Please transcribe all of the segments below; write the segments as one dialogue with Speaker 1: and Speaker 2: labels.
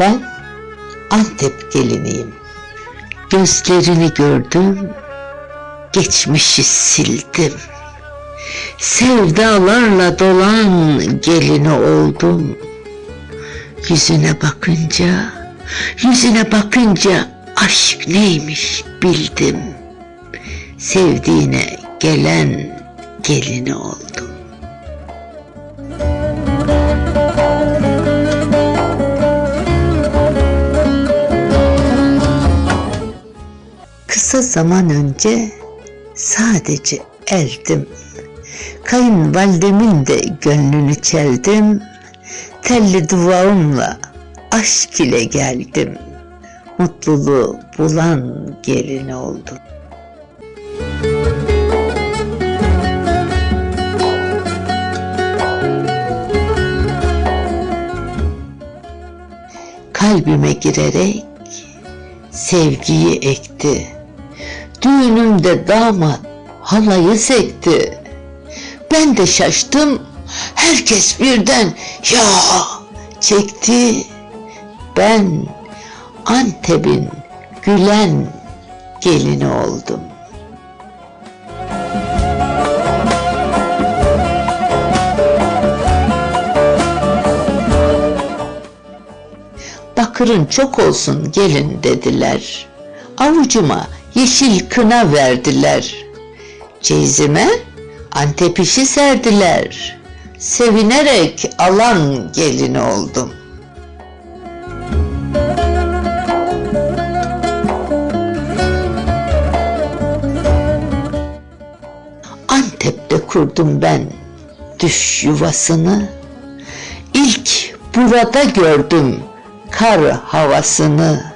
Speaker 1: Ben Antep geliniyim. Gözlerini gördüm, geçmişi sildim. Sevdalarla dolan gelini oldum. Yüzüne bakınca, yüzüne bakınca aşk neymiş bildim. Sevdiğine gelen gelini oldum. Zaman önce sadece eldim. Kayınvalidemin de gönlünü çeldim. Telli duvağımla aşk ile geldim. Mutluluğu bulan gelin oldum. Kalbime girerek sevgiyi ekti. Düğünümde damat halayı sekti. Ben de şaştım. Herkes birden ya çekti. Ben Antep'in gülen gelini oldum. Bakırın çok olsun gelin dediler. Avucuma yeşil kına verdiler. Çeyizime Antep işi serdiler. Sevinerek alan gelini oldum. Antep'te kurdum ben düş yuvasını. İlk burada gördüm kar havasını.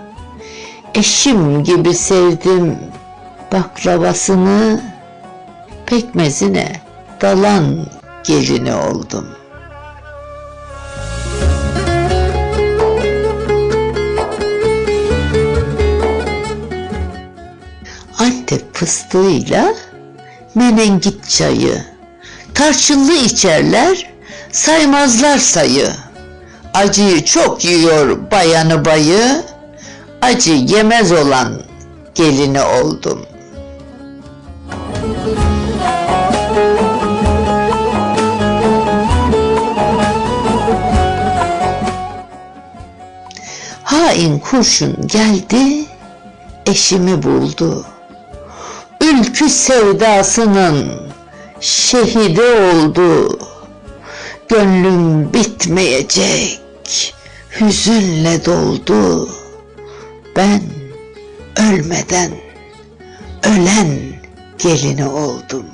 Speaker 1: Eşim gibi sevdim baklavasını. Pekmezine dalan gelini oldum. Antep fıstığıyla menengit çayı. Tarçınlı içerler, saymazlar sayı. Acıyı çok yiyor bayanı bayı, acı yemez olan gelini oldum. Hain kurşun geldi, eşimi buldu. Ülkü sevdasının şehidi oldu. Gönlüm bitmeyecek, hüzünle doldu. Ben ölmeden ölen gelini oldum.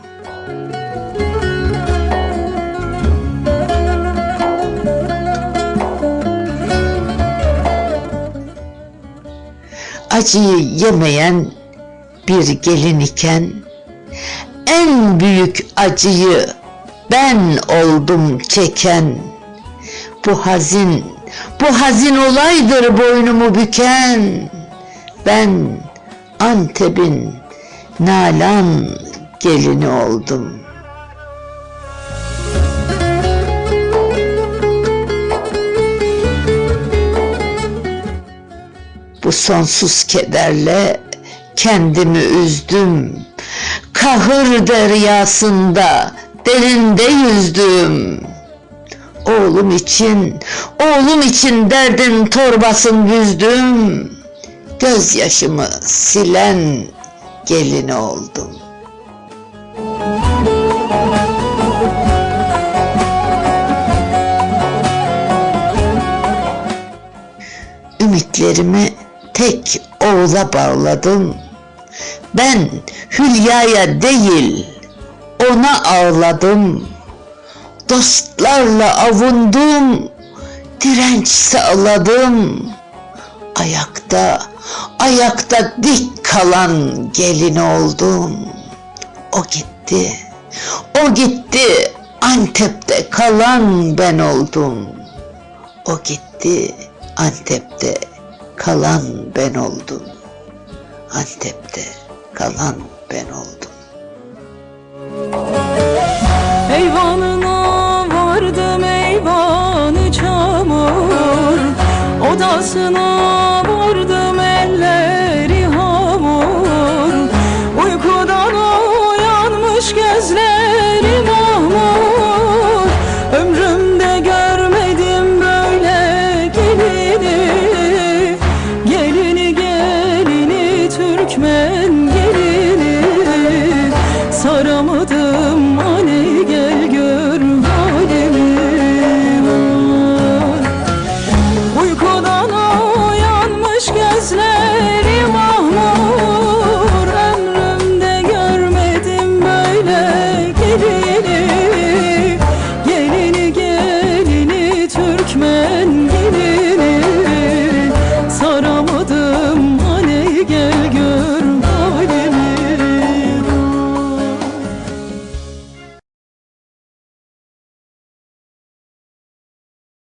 Speaker 1: Acıyı yemeyen bir gelin iken en büyük acıyı ben oldum çeken. Bu hazin, bu hazin olaydır boynumu büken. Ben Antep'in nalan gelini oldum. Bu sonsuz kederle kendimi üzdüm. Kahır deryasında derinde yüzdüm. Oğlum için, oğlum için derdin torbasın yüzdüm. Gözyaşımı silen gelini oldum. Ümitlerimi tek oğula bağladım. Ben Hülya'ya değil ona ağladım. Dostlarla avundum, direnç sağladım. Ayakta, ayakta dik kalan gelin oldum. O gitti, o gitti, Antep'te kalan ben oldum. O gitti, Antep'te kalan ben oldum. Antep'te kalan ben oldum.
Speaker 2: Eyvanına Rüyasına